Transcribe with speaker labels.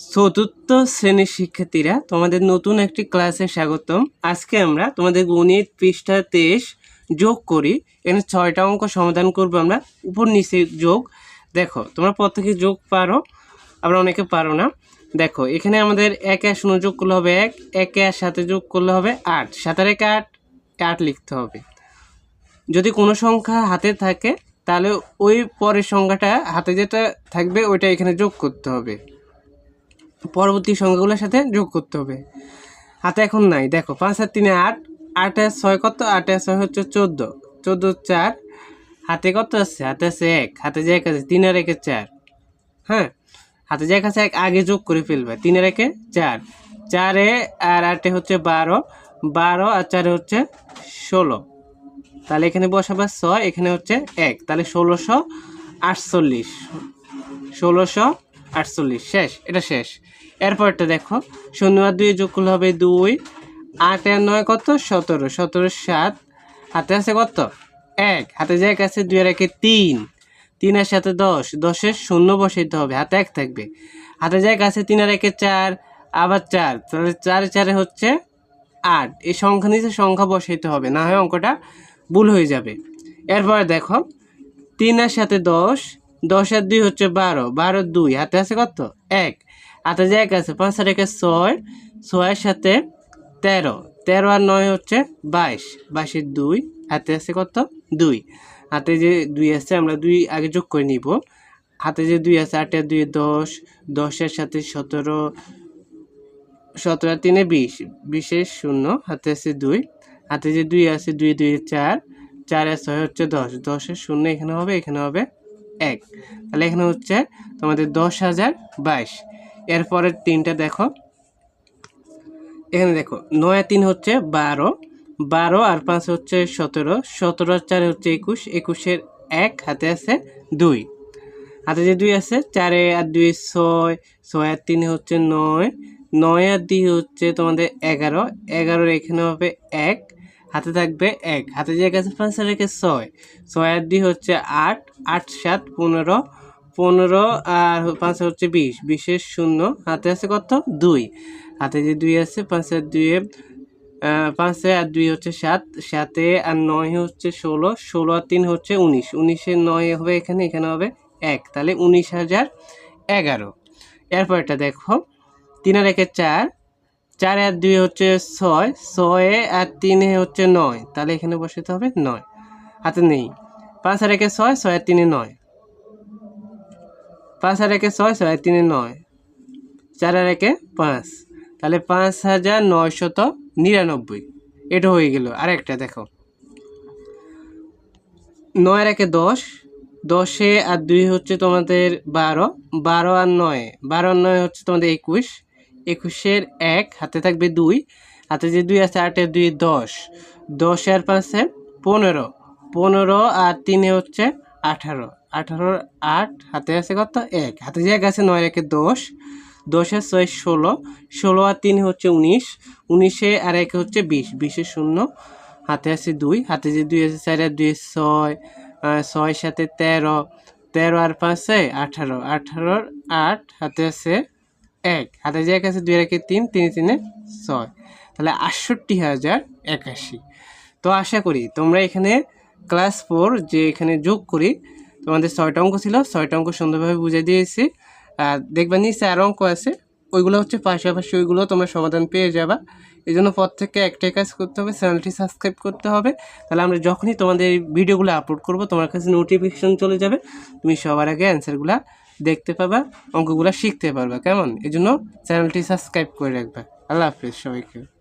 Speaker 1: চতুর্থ শ্রেণির শিক্ষার্থীরা, তোমাদের নতুন একটি ক্লাসে স্বাগতম। আজকে আমরা তোমাদের গণিত পৃষ্ঠা তেইশ যোগ করি। এখানে ছয়টা অঙ্ক সমাধান করব আমরা। উপর নিচে যোগ। দেখো, তোমরা প্রত্যেকে যোগ পারো, আবার অনেকে পারো না। দেখো, এখানে আমাদের একে আর শূন্য যোগ করলে হবে এক, একে আর সাথে যোগ করলে হবে আট। সাতের একে আট আট লিখতে হবে। যদি কোনো সংখ্যা হাতে থাকে, তাহলে ওই পরের সংখ্যাটা হাতে যেটা থাকবে, ওইটা এখানে যোগ করতে হবে। পরবর্তী সংখ্যাগুলোর সাথে যোগ করতে হবে। হাতে এখন নাই। দেখো, পাঁচ আর তিনে আট আট আর ছয় কত? আট আর ছয় হচ্ছে চোদ্দ। চোদ্দ চার হাতে কত আছে? হাতে আছে এক। হাতে যে এক আছে, তিন আর একে চার। হ্যাঁ? হাতে যে এক আছে, এক আগে যোগ করে ফেলবে। তিনের একে চার। চারে আর আটে হচ্ছে বারো। বারো আর চারে হচ্ছে ষোলো। তাহলে এখানে বসাবে ছয়, এখানে হচ্ছে এক। তাহলে ষোলোশো আটচল্লিশ। ষোলোশো আটচল্লিশ, শেষ, এটা শেষ। এরপরটা দেখো, শূন্য আর দুই যোগ করলে হবে দুই। আট আর নয় কত? সতেরো। সতেরো সাত। হাতে আছে কত? এক। হাতে যে এক আছে, দুই আর একে তিন। তিন আর সাথে দশ। দশের শূন্য বসাইতে হবে। হাতে এক থাকবে। হাতে যে এক আছে, তিন আর একে চার, আবার চার। তাহলে চারে চারে হচ্ছে আট। এই সংখ্যা নিচে সংখ্যা বসাইতে হবে, না হয় অঙ্কটা ভুল হয়ে যাবে। এরপরে দেখো, তিন আর সাথে দশ দশ আর দুই হচ্ছে বারো বারো দুই। হাতে আছে কত? এক। হাতে যে এক আছে, পাঁচ আর একে ছয়, ছয়ের সাথে তেরো। তেরো আর নয় হচ্ছে বাইশ, বাইশের দুই। হাতে আছে কত? দুই। হাতে যে দুই আছে, আমরা দুই আগে যোগ করে নিব। হাতে যে দুই আছে আট দুই দশ, দশের সাথে সতেরো সতেরো আর তিনে বিশ। বিশের শূন্য, হাতে আছে দুই। হাতে যে দুই আছে, দুই দুই, চার। চার আর ছয় হচ্ছে দশ। দশের শূন্য এখানে হবে এখানে হবে এক। তাহলে এখানে হচ্ছে তোমাদের দশ হাজার বাইশ। এরপরের তিনটা দেখো। এখানে দেখো, নয় তিন হচ্ছে বারো বারো আর পাঁচ হচ্ছে সতেরো সতেরো চার হচ্ছে একুশ, একুশের এক, হাতে আছে দুই। হাতে যে দুই আছে, চারে আর দুই ছয় ছয় আর তিনে হচ্ছে নয় নয় আর দুই হচ্ছে তোমাদের এগারো, এগারোর এখানে হবে এক হাতে থাকবে এক। হাতে যে পাঁচ আর একে ছয়। ছয় আর দুই হচ্ছে আট। আট সাত পনেরো। পনেরো আর পাঁচ হচ্ছে বিশ। বিশের শূন্য। হাতে আছে কত? দুই। হাতে যে দুই আছে পাঁচ আহ, পাঁচে আর দুই হচ্ছে সাত। সাতে আর নয় হচ্ছে ষোলো। ষোলো আর তিন হচ্ছে উনিশ। উনিশে নয় হবে এখানে এখানে হবে এক। তাহলে উনিশ হাজার এগারো। এরপরটা দেখো। তিন আর একে চার চার আর দুই হচ্ছে ছয়, ছয়ে আর তিনে হচ্ছে নয়। তাহলে এখানে বসাতে হবে নয়। হাতে নেই। পাঁচ আর একে ছয় ছয় আর তিনে নয়। পাঁচ আর একে ছয় ছয় আর তিনে নয়। চার আর একে পাঁচ। তাহলে পাঁচ হাজার নয়শত নিরানব্বই। এটা হয়ে গেল আরেকটা, দেখো। নয় আর একে দশ। দশে আর দুই হচ্ছে তোমাদের বারো। বারো আর নয়। বারো আর নয় হচ্ছে তোমাদের একুশ। একুশের এক, হাতে থাকবে দুই। হাতে যে দুই আছে, আটের দুই দশ। দশ আর পাঁচে পনেরো। পনেরো আর তিনে হচ্ছে আঠারো। আঠারোর আট, হাতে আছে কত? এক। হাতে যে এক আছে নয় একে দশ। দশের ছয় ষোলো। ষোলো আর তিন হচ্ছে উনিশ। উনিশে আর একে হচ্ছে বিশ। বিশে শূন্য। হাতে আছে দুই। হাতে যে দুই আছে, চার দুই ছয়। ছয় সাথে তেরো। তেরো আর পাঁচে আঠারো। আঠারোর আট, হাতে আছে এক, হাতে যে এক আছে, দুই একে তিন তিন তিনে ছয়। তাহলে আটষট্টি হাজার একাশি। তো আশা করি তোমরা এখানে ক্লাস ফোর যে এখানে যোগ করি, তোমাদের ছয়টা অঙ্ক ছিল, ছয়টা অঙ্ক সুন্দরভাবে বুঝে দিয়েছি। আর দেখবে নিচে আরও অঙ্ক আছে, ওইগুলো হচ্ছে পাশাপাশি ওইগুলো তোমরা সমাধান পেয়ে যাবা। এই জন্য থেকে একটাই কাজ করতে হবে, চ্যানেলটি সাবস্ক্রাইব করতে হবে। তাহলে আমরা যখনই তোমাদের ভিডিওগুলো আপলোড করব, তোমার কাছে নোটিফিকেশন চলে যাবে। তুমি সবার আগে অ্যান্সারগুলো দেখতে পাবা, অঙ্কগুলো শিখতে পারবা, কেমন? এই জন্য চ্যানেলটি সাবস্ক্রাইব করে রাখবা। আল্লাহ হাফিজ সবাইকে।